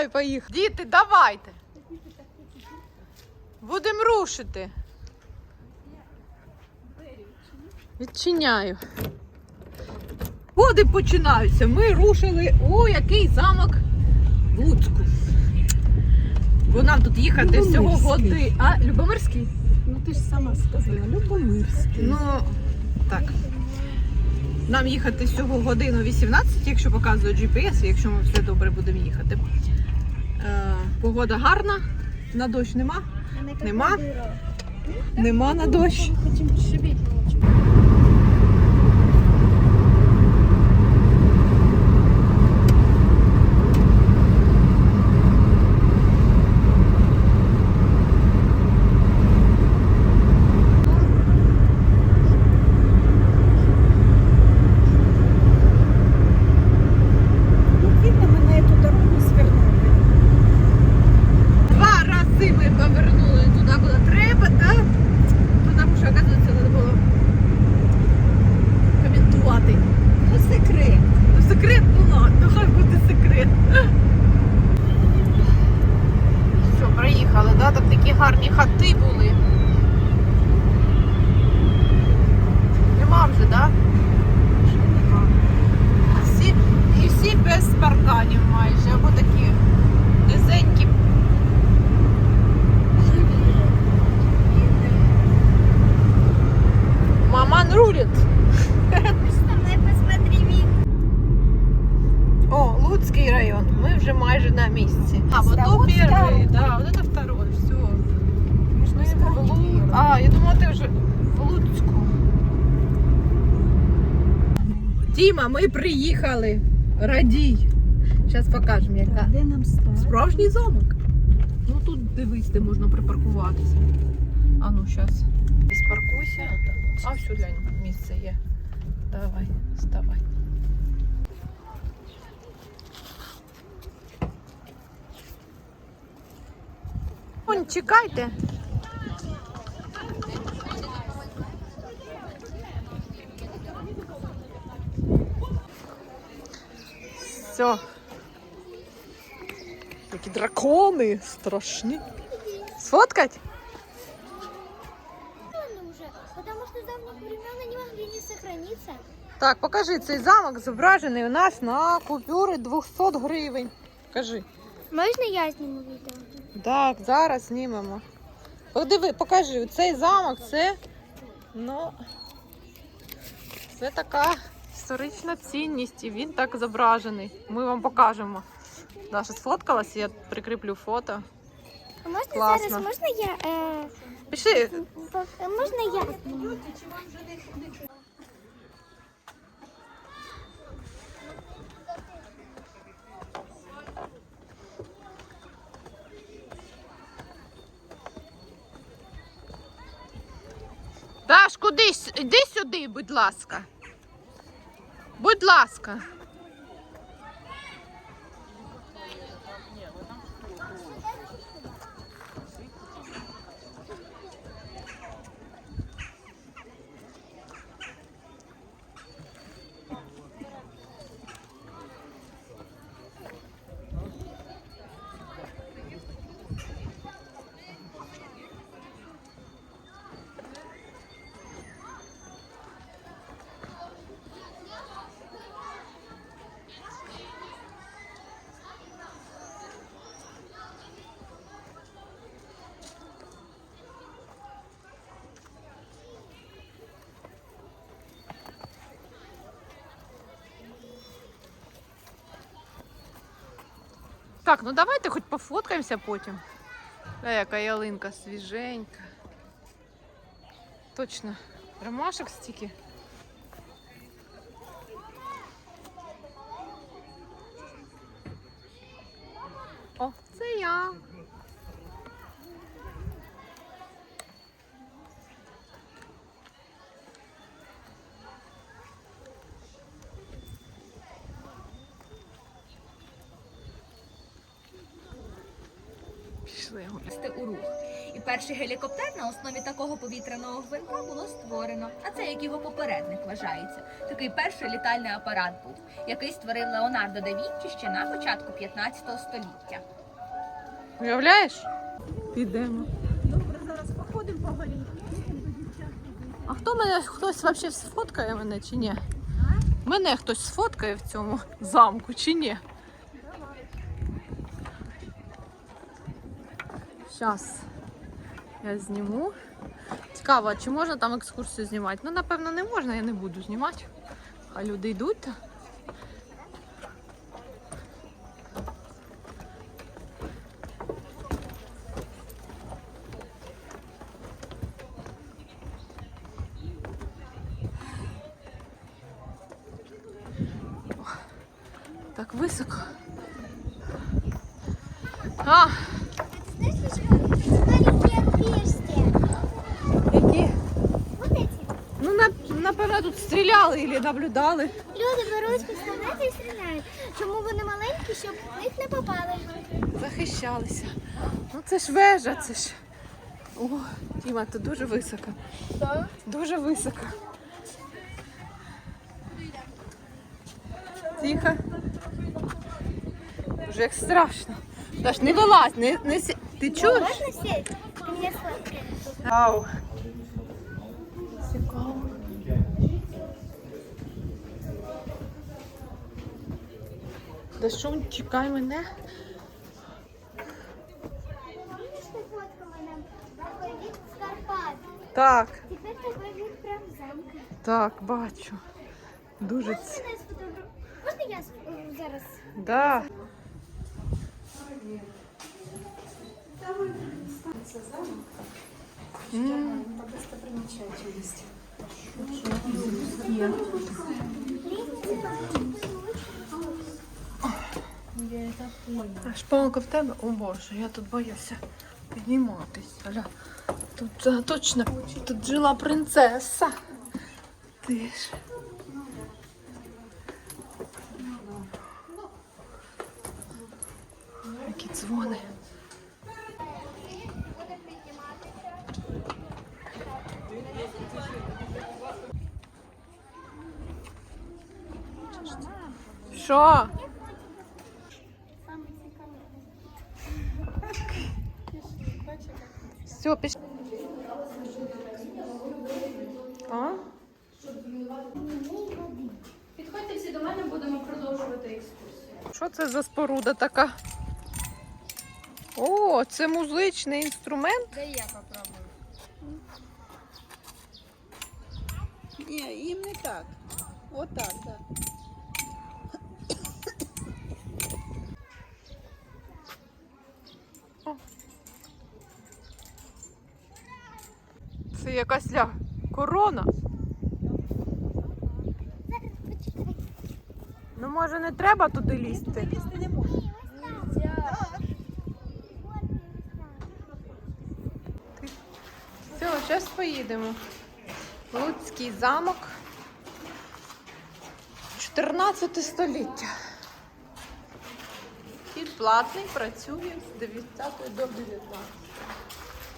Давай, поїхали. Діти, давайте. Будемо рушити. Відчиняю. Води починаються. Ми рушили. О, який замок в Луцьку. Бо нам тут їхати всього Любомирський. годи. А, Любомирський? Ну ти ж сама сказала, Любомирський. Ну, так. Нам їхати всього годину 18, якщо показує GPS, якщо ми все добре будемо їхати. Е, погода гарна, на дощ нема. Нема? Нема на дощ. Хотим шибить. Ну, видно, мы на эту дорогу свернули. Два рази ми повернули туди, куди треба, да? Тому що, оказується, треба було коментувати. Ну, секрет. Ну, секрет, ну ладно, хай буде секрет. Все, проїхали, да? Там такі гарні хати були. Нема вже, да? Вже нема. Всі, і всі без парканів майже, або такі низенькі. Маман рулит. О, Луцький район. Ми вже майже на місці. А, вот то Ставок перший, второй. да, вот это второй, все. Можно сказать, Ира. А, я думала, ти вже в Луцьку. Діма, ми приїхали. Радій. Зараз покажемо, яка. Де нам стати? Справжній замок. Ну тут дивись, де можна припаркуватися. А ну зараз. Десь паркуйся. А все, глянь, місце є. Давай, вставай. Вон, чекайте. Все. Такі дракони страшні. Сфоткать? потому что с времен они могли не сохраниться. Так, покажи, цей замок зображений у нас на купюри 200 гривень. Покажи. Можно я сниму видео? Так, зараз знімемо. Подиви, покажи, цей замок це. Ну. Це така історична цінність, і він так зображений. Ми вам покажемо. Даша сфоткалась, я прикріплю фото. А Можно Классно. зараз, можно я, э, Пиши, по- можно я? Даш, кудись, іди сюди, будь ласка. Будь ласка. Так, ну давайте хоч пофоткаємося потім. Та яка ялинка свіженька. Точно. Ромашок стільки. О, це я. Пішли. ввести у рух. І перший гелікоптер на основі такого повітряного гвинта було створено. А це як його попередник вважається. Такий перший літальний апарат був, який створив Леонардо да Вінчі ще на початку 15 століття. Уявляєш? Підемо. Добре, зараз походимо по горі. А хто мене хтось взагалі сфоткає мене чи ні? Мене хтось сфоткає в цьому замку чи ні? Зараз я зніму. Цікаво, чи можна там екскурсію знімати? Ну, напевно, не можна, я не буду знімати. А люди йдуть. Так високо. А, на- тут стріляли або наблюдали. Люди беруть пістолети і стріляють. Чому вони маленькі, щоб в них не попали? Захищалися. Ну це ж вежа, це ж. О, Тіма, тут дуже високо. Дуже високо. Тихо. Дуже як страшно. Даш, не вилазь, не, не сі... Ти чуєш? Можна? Ти від з Карпат? Так, Тепер такий від так, бачу. Дуже ц... мене? Можна я зараз? Да. М. А шпалка в тебе? О боже, я тут боюся підніматись. Аля. Тут е, точно тут жила принцеса. Ти ж. Які дзвони. Що? Все, піш. А? Підходьте всі до мене, будемо продовжувати екскурсію. Що це за споруда така? О, це музичний інструмент. Де я попробую? Ні, їм не так. Отак, так. Це якась ля корона. Ну, може, не треба туди лізти. Лізти не можна. Все, зараз поїдемо. Луцький замок. 14 століття. Вхід платний працює з 9 до 19.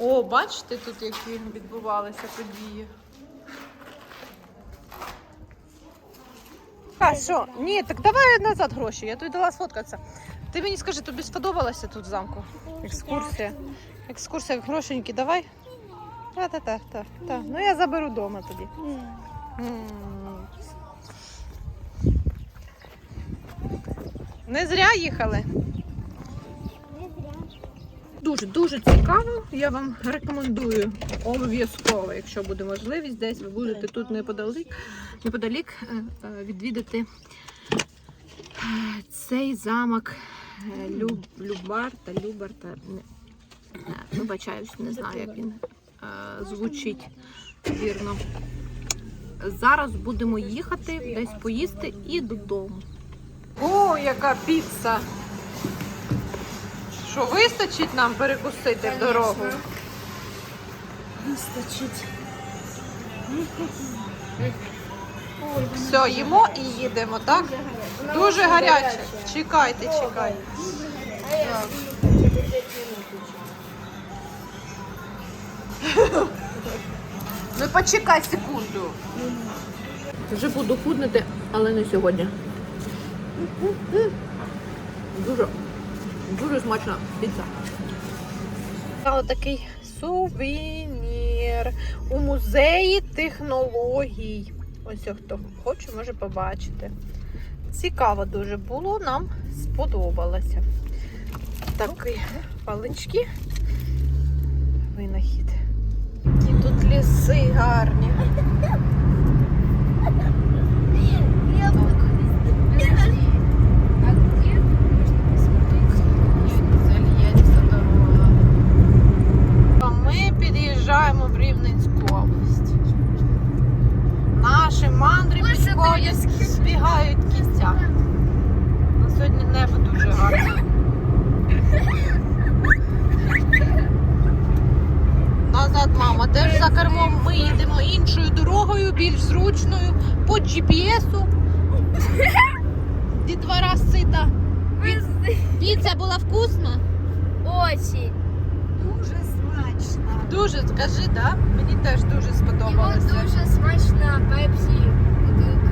О, бачите тут, які відбувалися події. А, що? Ні, так давай назад гроші, я тобі дала сфоткатися. Ти мені скажи, тобі сподобалося тут в замку? Екскурсія. Екскурсія грошеньки, давай. Та, та, та, та, та. Ну я заберу вдома тоді. Не зря їхали. Не зря. Дуже дуже цікаво. Я вам рекомендую обов'язково, якщо буде можливість, десь ви будете тут неподалік, неподалік е, е, відвідати е, цей замок Люб, Любарта, Любарта. Вибачаюсь, не знаю, як він звучить вірно. Зараз будемо їхати, десь поїсти і додому. О, яка піца! Що вистачить нам перекусити в дорогу? Вистачить. Все, їмо і їдемо, так? Дуже гаряче. Чекайте, чекайте. Ну почекай секунду. Вже буду худнути, але не сьогодні. Дуже, дуже смачна піца. Такий сувенір у музеї технологій. Ось хто хоче, може побачити. Цікаво дуже було, нам сподобалося. Такі палички. Винахід. Які тут ліси гарні. Я А Ми під'їжджаємо в Рівненську область. Наші мандри підходять, збігають кінця. На сьогодні небо дуже гарне. Назад, мама, теж за кермом ми їдемо іншою дорогою, більш зручною, по GPS-у. Дітвора сита. Піца була вкусна? Очень. Дуже смачно. Дуже, скажи, да? Мені теж дуже І сподобалося. дуже смачна пепсі бутилка.